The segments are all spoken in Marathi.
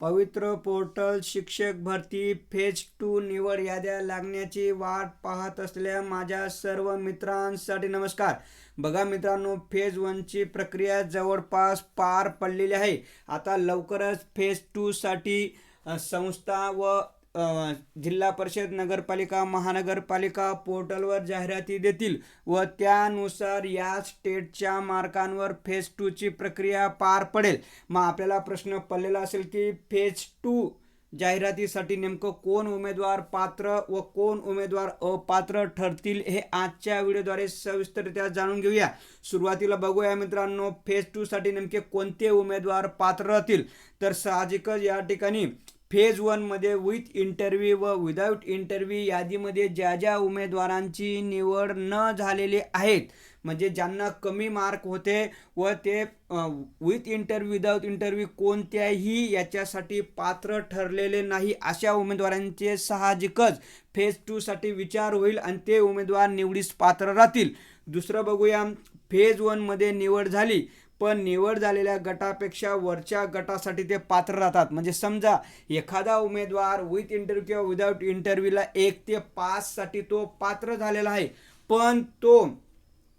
पवित्र पोर्टल शिक्षक भरती फेज टू निवड याद्या लागण्याची वाट पाहत असलेल्या माझ्या सर्व मित्रांसाठी नमस्कार. बघा मित्रांनो फेज वनची प्रक्रिया जवळपास पार पडलेली आहे. आता लवकरच फेज टूसाठी संस्था व जिल्हा परिषद नगरपालिका महानगरपालिका पोर्टलवर जाहिराती देतील व त्यानुसार या स्टेटच्या मार्कांवर फेज टूची प्रक्रिया पार पडेल. मग आपल्याला प्रश्न पडलेला असेल की फेज टू जाहिरातीसाठी नेमकं कोण उमेदवार पात्र व कोण उमेदवार अपात्र ठरतील हे आजच्या व्हिडिओद्वारे सविस्तररित्या जाणून घेऊया. सुरुवातीला बघूया मित्रांनो फेज टूसाठी नेमके कोणते उमेदवार पात्र राहतील? तर साहजिकच या ठिकाणी फेज वनमध्ये विथ इंटरव्ह्यू व विदाऊट इंटरव्ह्यू यादीमध्ये ज्या ज्या उमेदवारांची निवड न झालेली आहेत म्हणजे ज्यांना कमी मार्क होते व ते विथ इंटरव्ह्यू विदाऊट इंटरव्ह्यू कोणत्याही याच्यासाठी पात्र ठरलेले नाही अशा उमेदवारांचे साहजिकच फेज टूसाठी विचार होईल आणि ते उमेदवार निवडीस पात्र राहतील. दुसरं बघूया फेज वनमध्ये निवड झाली. पण निवड झालेल्या गटापेक्षा वरच्या गटासाठी ते पात्र राहतात. म्हणजे समजा एखादा उमेदवार विथ इंटरव्ह्यू किंवा विदाऊट इंटरव्ह्यूला एक ते पाचसाठी तो पात्र झालेला आहे. पण तो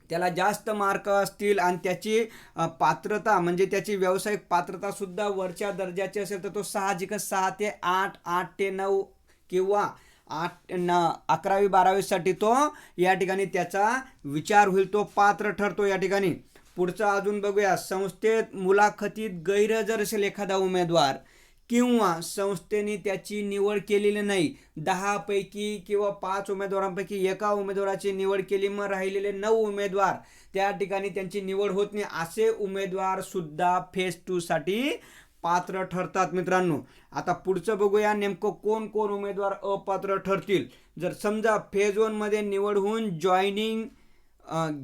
त्याला जास्त मार्क असतील आणि त्याची पात्रता म्हणजे त्याची व्यावसायिक पात्रतासुद्धा वरच्या दर्जाची असेल तर तो साहजिकच सहा ते आठ आठ ते नऊ किंवा आठ न अकरावी बारावीसाठी तो या ठिकाणी त्याचा विचार होईल. तो पात्र ठरतो या ठिकाणी. पुढचं अजून बघूया. संस्थेत मुलाखतीत गैरहजर असेल एखादा उमेदवार किंवा संस्थेने त्याची निवड केलेली नाही. दहापैकी किंवा पाच उमेदवारांपैकी एका उमेदवाराची निवड केली मग राहिलेले नऊ उमेदवार त्या ठिकाणी त्यांची निवड होत नाही. असे उमेदवार सुद्धा फेज टूसाठी पात्र ठरतात मित्रांनो. आता पुढचं बघूया नेमकं कोण कोण उमेदवार अपात्र ठरतील. जर समजा फेज वनमध्ये निवड होऊन जॉईनिंग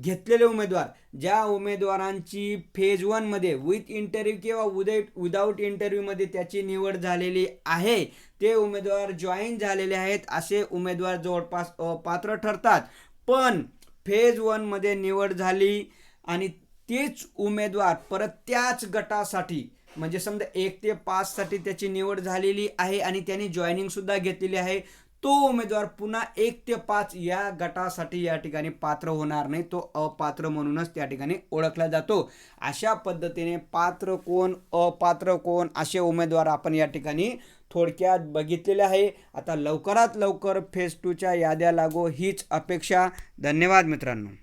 घेतलेले उमेदवार ज्या उमेदवारांची फेज वनमध्ये विथ इंटरव्ह्यू किंवा उदय विदाऊट इंटरव्ह्यूमध्ये त्याची निवड झालेली आहे ते उमेदवार जॉईन झालेले आहेत असे उमेदवार जवळपास पात्र ठरतात. पण फेज वनमध्ये निवड झाली आणि तेच उमेदवार परत त्याच गटासाठी म्हणजे समजा एक ते पाचसाठी त्याची निवड झालेली आहे आणि त्यांनी जॉईनिंगसुद्धा घेतलेली आहे तो उमेदवार पुन्हा एक ते पाच या गटासाठी या ठिकाणी पात्र होणार नाही. तो अपात्र म्हणूनच त्या ठिकाणी ओळखला जातो. अशा पद्धतीने पात्र कोण अपात्र कोण असे उमेदवार आपण या ठिकाणी थोडक्यात बघितलेले आहे. आता लवकरात लवकर फेज टूच्या याद्या लागो हीच अपेक्षा. धन्यवाद मित्रांनो.